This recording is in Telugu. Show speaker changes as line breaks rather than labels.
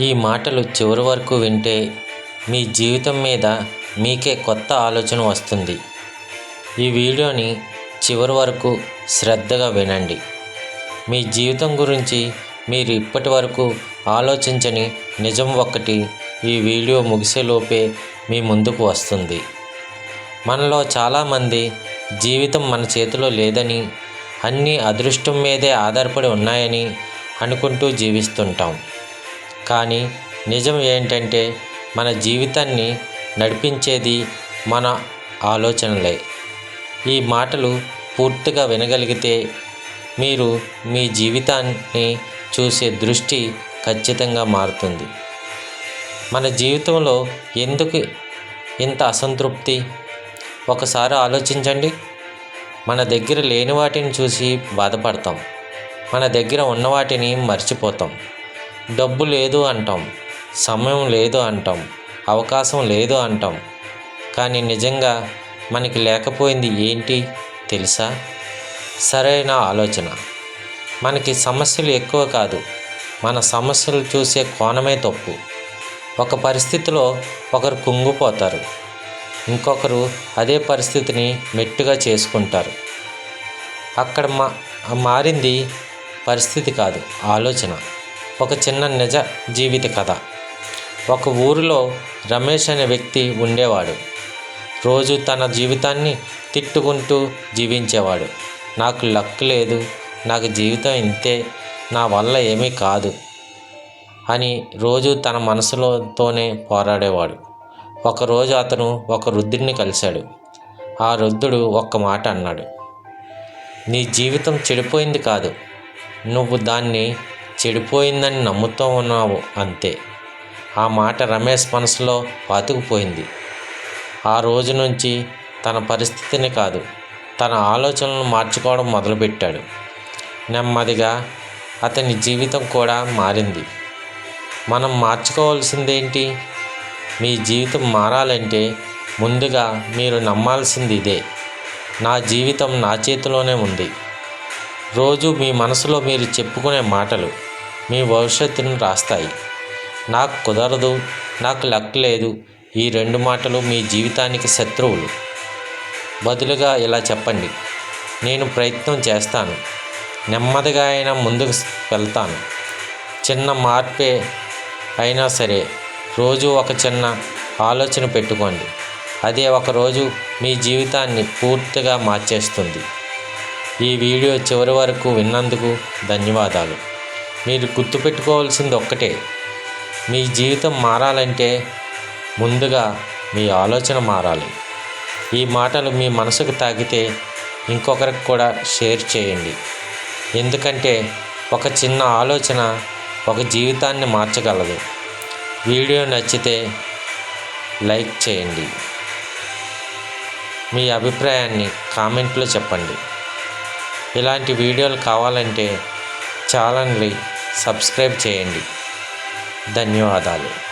ఈ మాటలు చివరి వరకు వింటే మీ జీవితం మీద మీకే కొత్త ఆలోచన వస్తుంది. ఈ వీడియోని చివరి వరకు శ్రద్ధగా వినండి. మీ జీవితం గురించి మీరు ఇప్పటి వరకు ఆలోచించని నిజం ఒక్కటి ఈ వీడియో ముగిసేలోపే మీ ముందుకు వస్తుంది. మనలో చాలామంది జీవితం మన చేతిలో లేదని అన్నీ అదృష్టం మీదే ఆధారపడి ఉన్నాయని అనుకుంటూ జీవిస్తుంటాం. కానీ నిజం ఏంటంటే మన జీవితాన్ని నడిపించేది మన ఆలోచనలే. ఈ మాటలు పూర్తిగా వినగలిగితే మీరు మీ జీవితాన్ని చూసే దృష్టి ఖచ్చితంగా మారుతుంది. మన జీవితంలో ఎందుకు ఇంత అసంతృప్తి? ఒకసారి ఆలోచించండి. మన దగ్గర లేని వాటిని చూసి బాధపడతాం. మన దగ్గర ఉన్న వాటిని మర్చిపోతాం. డబ్బు లేదు అంటాం. సమయం లేదు అంటాం. అవకాశం లేదు అంటాం. కానీ నిజంగా మనకి లేకపోయింది ఏంటి తెలుసా? సరైన ఆలోచన. మనకి సమస్యలు ఎక్కువ కాదు. మన సమస్యలు చూసే కోణమే తప్పు. ఒక పరిస్థితిలో ఒకరు కుంగిపోతారు. ఇంకొకరు అదే పరిస్థితిని మెట్టుగా చేసుకుంటారు. అక్కడ మా మారింది పరిస్థితి కాదు ఆలోచన. ఒక చిన్న నిజ జీవిత కథ. ఒక ఊరిలో రమేష్ అనే వ్యక్తి ఉండేవాడు. రోజు తన జీవితాన్ని తిట్టుకుంటూ జీవించేవాడు. నాకు లక్ లేదు నాకు జీవితం ఇంతే నా వల్ల ఏమీ కాదు అని రోజు తన మనసులోతోనే పోరాడేవాడు. ఒకరోజు అతను ఒక వృద్ధుడిని కలిశాడు. ఆ వృద్ధుడు ఒక్క మాట అన్నాడు. నీ జీవితం చెడిపోయింది కాదు. నువ్వు దాన్ని చెడిపోయిందని నమ్ముతూ ఉన్నావు అంతే. ఆ మాట రమేష్ మనసులో పాతుకుపోయింది. ఆ రోజు నుంచి తన పరిస్థితిని కాదు తన ఆలోచనలను మార్చుకోవడం మొదలుపెట్టాడు. నెమ్మదిగా అతని జీవితం కూడా మారింది. మనం మార్చుకోవాల్సిందేంటి? మీ జీవితం మారాలంటే ముందుగా మీరు నమ్మాల్సింది ఇదే. నా జీవితం నా చేతిలోనే ఉంది. రోజు మీ మనసులో మీరు చెప్పుకునే మాటలు మీ భవిష్యత్తును రాస్తాయి. నాకు కుదరదు నాకు లక్ లేదు ఈ రెండు మాటలు మీ జీవితానికి శత్రువులు. బదులుగా ఇలా చెప్పండి. నేను ప్రయత్నం చేస్తాను. నెమ్మదిగా అయినా ముందుకు వెళ్తాను. చిన్న మార్పే అయినా సరే రోజు ఒక చిన్న ఆలోచన పెట్టుకోండి. అదే ఒకరోజు మీ జీవితాన్ని పూర్తిగా మార్చేస్తుంది. ఈ వీడియో చివరి వరకు విన్నందుకు ధన్యవాదాలు. మీరు గుర్తుపెట్టుకోవాల్సింది ఒక్కటే. మీ జీవితం మారాలంటే ముందుగా మీ ఆలోచన మారాలి. ఈ మాటలు మీ మనసుకు తాకితే ఇంకొకరికి కూడా షేర్ చేయండి. ఎందుకంటే ఒక చిన్న ఆలోచన ఒక జీవితాన్ని మార్చగలదు. వీడియో నచ్చితే లైక్ చేయండి. మీ అభిప్రాయాన్ని కామెంట్లో చెప్పండి. ఇలాంటి వీడియోలు కావాలంటే ఛానల్ని సబ్స్క్రైబ్ చేయండి. ధన్యవాదాలు.